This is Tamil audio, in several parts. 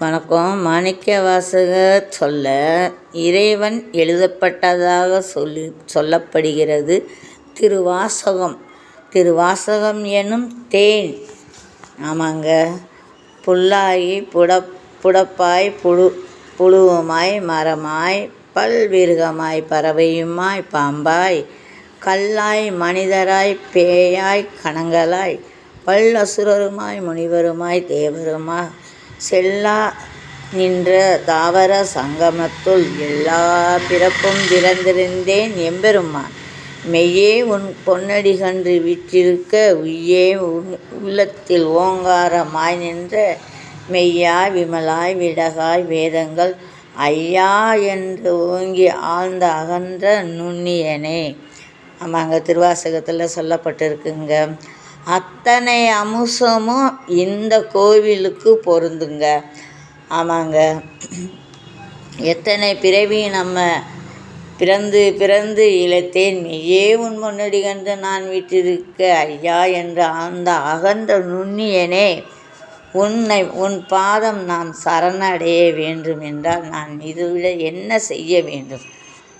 வணக்கம். மாணிக்க வாசகர் சொல்ல இறைவன் எழுதப்பட்டதாக சொல்லி சொல்லப்படுகிறது. திருவாசகம். திருவாசகம் எனும் தேன். ஆமாங்க. புல்லாகி புடப் புடப்பாய் புழு புழுவுமாய் மரமாய் பல்விருகமாய் பறவையுமாய் பாம்பாய் கல்லாய் மனிதராய் பேயாய் கணங்களாய் பல்லசுரருமாய் முனிவருமாய் தேவருமாய். செல்லா நின்ற தாவர சங்கமத்துள் எல்லா பிறப்பும் பிறந்திருந்தேன் எம்பெருமான். மெய்யே உன் பொன்னடி கன்று விற்றிருக்க உய்யே உன் உள்ளத்தில் ஓங்காரமாய் நின்ற மெய்யாய் விமலாய் விடகாய் வேதங்கள் ஐயா என்று ஓங்கி ஆழ்ந்த அகன்ற நுண்ணியனே. ஆமாங்க திருவாசகத்தில் சொல்லப்பட்டிருக்குங்க. அத்தனை அம்சமும் இந்த கோவிலுக்கு பொருந்துங்க. ஆமாங்க. எத்தனை பிறவி நம்ம பிறந்து பிறந்து இழைத்தேன். மெய்யே உன் முன்னடி கண்டு நான் விட்டிருக்க ஐயா என்று அந்த அகன்ற நுண்ணியனே உன்னை உன் பாதம் நான் சரணடைய வேண்டும் என்றால் நான் இதுவிட என்ன செய்ய வேண்டும்?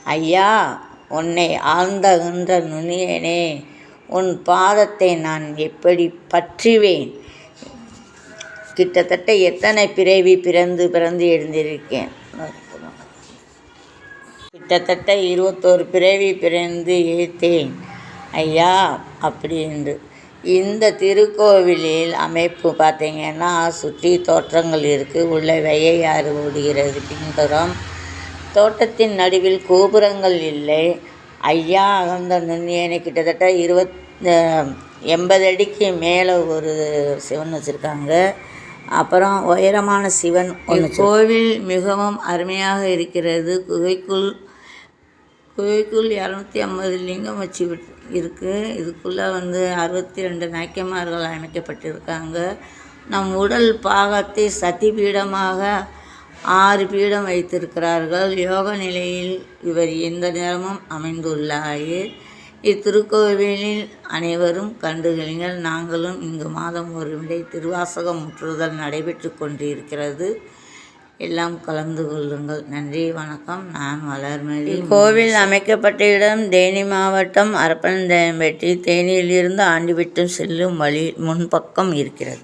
ஐயா உன்னை ஆழ்ந்தகின்ற நுண்ணியனே உன் பாதத்தை நான் எப்படி பற்றுவேன்? கிட்டத்தட்ட எத்தனை பிறவி பிறந்து பிறந்து எழுந்திருக்கேன்? கிட்டத்தட்ட இருபத்தோரு பிறவி பிறந்து எழுத்தேன். ஐயா அப்படின்னு இந்த திருக்கோவிலில் அமைப்பு பார்த்திங்கன்னா சுற்றி தோற்றங்கள் இருக்குது உள்ள வையாறு ஓடுகிறது பின்புறம் தோட்டத்தின் நடுவில் கோபுரங்கள் இல்லை. ஐயா அகந்த நுண்ணியனை கிட்டத்தட்ட இருபத் எண்பது அடிக்கு மேலே ஒரு சிவன் வச்சுருக்காங்க. அப்புறம் உயரமான சிவன் கோவில் மிகவும் அருமையாக இருக்கிறது. குகைக்குள் குகைக்குள் இரநூத்தி ஐம்பது லிங்கம் வச்சு இருக்குது இதுக்குள்ளே வந்து அறுபத்தி ரெண்டு நாய்க்கமார்கள் அமைக்கப்பட்டிருக்காங்க. நம் உடல் பாகத்தை சதிபீடமாக ஆறு பீடம் வைத்திருக்கிறார்கள். யோக நிலையில் இவர் எந்த நேரமும் அமைந்துள்ளார் இத்திருக்கோவிலில் அனைவரும் கண்டுகளிங்கள் நாங்களும் இங்கு மாதம் ஒரு விடை திருவாசகம் முற்றுதல் நடைபெற்று கொண்டிருக்கிறது. எல்லாம் கலந்து கொள்ளுங்கள். நன்றி வணக்கம். நான் வளர்மதி. கோவில் அமைக்கப்பட்ட இடம் தேனி மாவட்டம் அரப்பனந்தேம்பட்டி தேனியிலிருந்து ஆண்டிவிட்டம் செல்லும் வழி முன்பக்கம் இருக்கிறது.